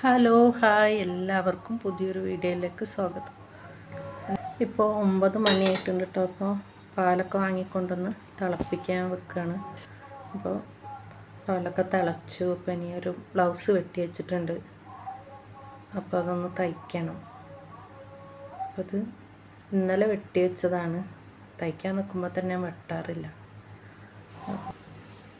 Hello hi. എല്ലാവർക്കും പുതിയൊരു വീഡിയോയിലേക്ക് സ്വാഗതം. ഇപ്പോൾ ഒമ്പത് മണിയായിട്ടുണ്ട് കേട്ടോ അപ്പോൾ പാലൊക്കെ വാങ്ങിക്കൊണ്ടുവന്ന് തിളപ്പിക്കാൻ വെക്കുകയാണ് അപ്പോൾ പാലൊക്കെ തിളച്ചു. അപ്പോൾ ഇനി ഒരു ബ്ലൗസ് വെട്ടി വെച്ചിട്ടുണ്ട്. അപ്പോൾ അതൊന്ന് തയ്ക്കണം. അപ്പോൾ അത് ഇന്നലെ വെട്ടി വെച്ചതാണ്. തയ്ക്കാൻ നിൽക്കുമ്പോൾ തന്നെ വെട്ടാറില്ല.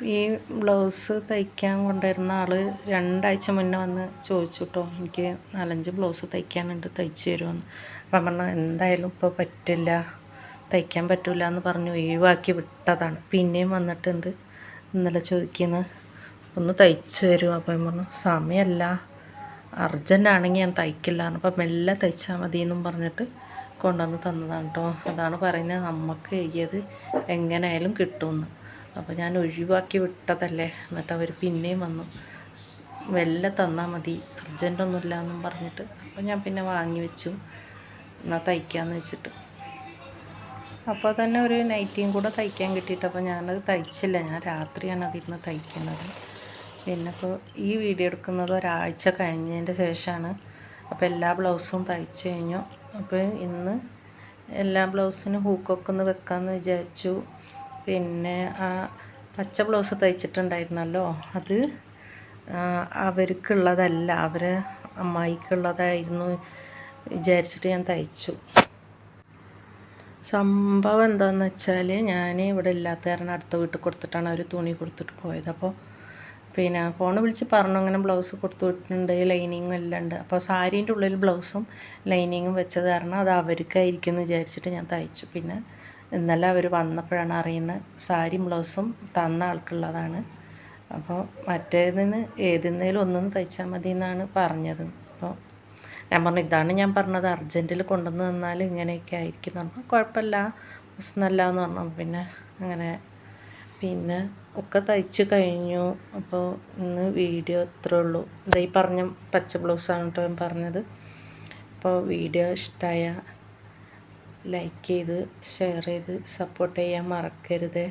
ഈ ബ്ലൗസ് തയ്ക്കാൻ കൊണ്ടുവരുന്ന ആൾ രണ്ടാഴ്ച മുന്നേ വന്ന് ചോദിച്ചു കേട്ടോ എനിക്ക് നാലഞ്ച് ബ്ലൗസ് തയ്ക്കാനുണ്ട് തയ്ച്ചു തരുമെന്ന്. അപ്പം പറഞ്ഞു എന്തായാലും ഇപ്പോൾ പറ്റില്ല തയ്ക്കാൻ പറ്റില്ല എന്ന് പറഞ്ഞ് ഒഴിവാക്കി വിട്ടതാണ്. പിന്നെയും വന്നിട്ടുണ്ട് ഇന്നലെ ചോദിക്കുന്നത് ഒന്ന് തയ്ച്ചു തരുമോ? അപ്പം പറഞ്ഞു സമയമല്ല അർജന്റ് ആണെങ്കിൽ ഞാൻ തയ്ക്കില്ല അപ്പം മെല്ലെ തയ്ച്ചാൽ മതി എന്നും പറഞ്ഞിട്ട് കൊണ്ടുവന്ന് തന്നതാണ് കേട്ടോ അതാണ് പറയുന്നത് നമുക്ക് എഴുതിയത് എങ്ങനെയായാലും കിട്ടുമെന്ന് അപ്പോൾ ഞാൻ ഒഴിവാക്കി വിട്ടതല്ലേ? എന്നിട്ട് അവർ പിന്നെയും വന്നു. വെല്ല തന്നാൽ മതി. അർജന്റൊന്നുമില്ല എന്നും പറഞ്ഞിട്ട്. അപ്പോൾ ഞാൻ പിന്നെ വാങ്ങി വെച്ചു. എന്നാൽ തയ്ക്കാമെന്ന് വെച്ചിട്ട്. അപ്പോൾ തന്നെ ഒരു നൈറ്റിയും കൂടെ തയ്ക്കാൻ കിട്ടിയിട്ട് അപ്പോൾ ഞാനത് തയ്ച്ചില്ല. ഞാൻ രാത്രിയാണ് അതിരുന്ന് തയ്ക്കുന്നത്. പിന്നെ ഇപ്പോൾ ഈ വീഡിയോ എടുക്കുന്നത് ഒരാഴ്ച കഴിഞ്ഞതിന്റെ ശേഷമാണ്. അപ്പോൾ എല്ലാ ബ്ലൗസും തയ്ച്ചു കഴിഞ്ഞു. അപ്പോൾ ഇന്ന് എല്ലാ ബ്ലൗസിനും ഹൂക്കൊക്കെ ഒന്ന് വെക്കാമെന്ന് വിചാരിച്ചു. പിന്നെ ആ പച്ച ബ്ലൗസ് തയ്ച്ചിട്ടുണ്ടായിരുന്നല്ലോ. അത് അവർക്കുള്ളതല്ല. അവരെ അമ്മായിക്കുള്ളതായിരുന്നു വിചാരിച്ചിട്ട് ഞാൻ തയ്ച്ചു. സംഭവം എന്താണെന്ന് വെച്ചാൽ ഞാൻ ഇവിടെ ഇല്ലാത്ത കാരണം അടുത്ത വീട്ടിൽ കൊടുത്തിട്ടാണ് അവർ തുണി കൊടുത്തിട്ട് പോയത്. അപ്പോൾ പിന്നെ ഫോൺ വിളിച്ച് പറഞ്ഞു അങ്ങനെ ബ്ലൗസ് കൊടുത്തു വിട്ടിട്ടുണ്ട് ലൈനിങ്ങും എല്ലാം ഉണ്ട്. അപ്പോൾ സാരീന്റെ ഉള്ളിൽ ബ്ലൗസും ലൈനിങ്ങും വെച്ചത് കാരണം അത് അവർക്കായിരിക്കും എന്ന് വിചാരിച്ചിട്ട് ഞാൻ തയ്ച്ചു. പിന്നെ ഇന്നലെ അവർ വന്നപ്പോഴാണ് അറിയുന്നത് സാരി ബ്ലൗസും തന്ന ആൾക്കുള്ളതാണ്. അപ്പോൾ മറ്റേതിന് ഏതിന്നേലും ഒന്നും തയ്ച്ചാൽ മതി എന്നാണ് പറഞ്ഞത്. അപ്പോൾ ഞാൻ പറഞ്ഞു ഇതാണ് ഞാൻ പറഞ്ഞത്. അർജന്റിൽ കൊണ്ടുവന്ന് തന്നാൽ ഇങ്ങനെയൊക്കെ ആയിരിക്കും. എന്ന് പറഞ്ഞു കുഴപ്പമില്ല. പ്രശ്നമല്ല എന്ന് പറഞ്ഞു. പിന്നെ അങ്ങനെ പിന്നെ ഒക്കെ തയ്ച്ച് കഴിഞ്ഞു. അപ്പോൾ ഇന്ന് വീഡിയോ ഇത്രേ ഉള്ളൂ. ഇതായി പറഞ്ഞ പച്ച ബ്ലൗസാണ് കേട്ടോ ഞാൻ പറഞ്ഞത്. അപ്പോൾ വീഡിയോ ഇഷ്ടമായ ലൈക്ക് ചെയ്ത് ഷെയർ ചെയ്ത് സപ്പോർട്ട് ചെയ്യാൻ മറക്കരുത്.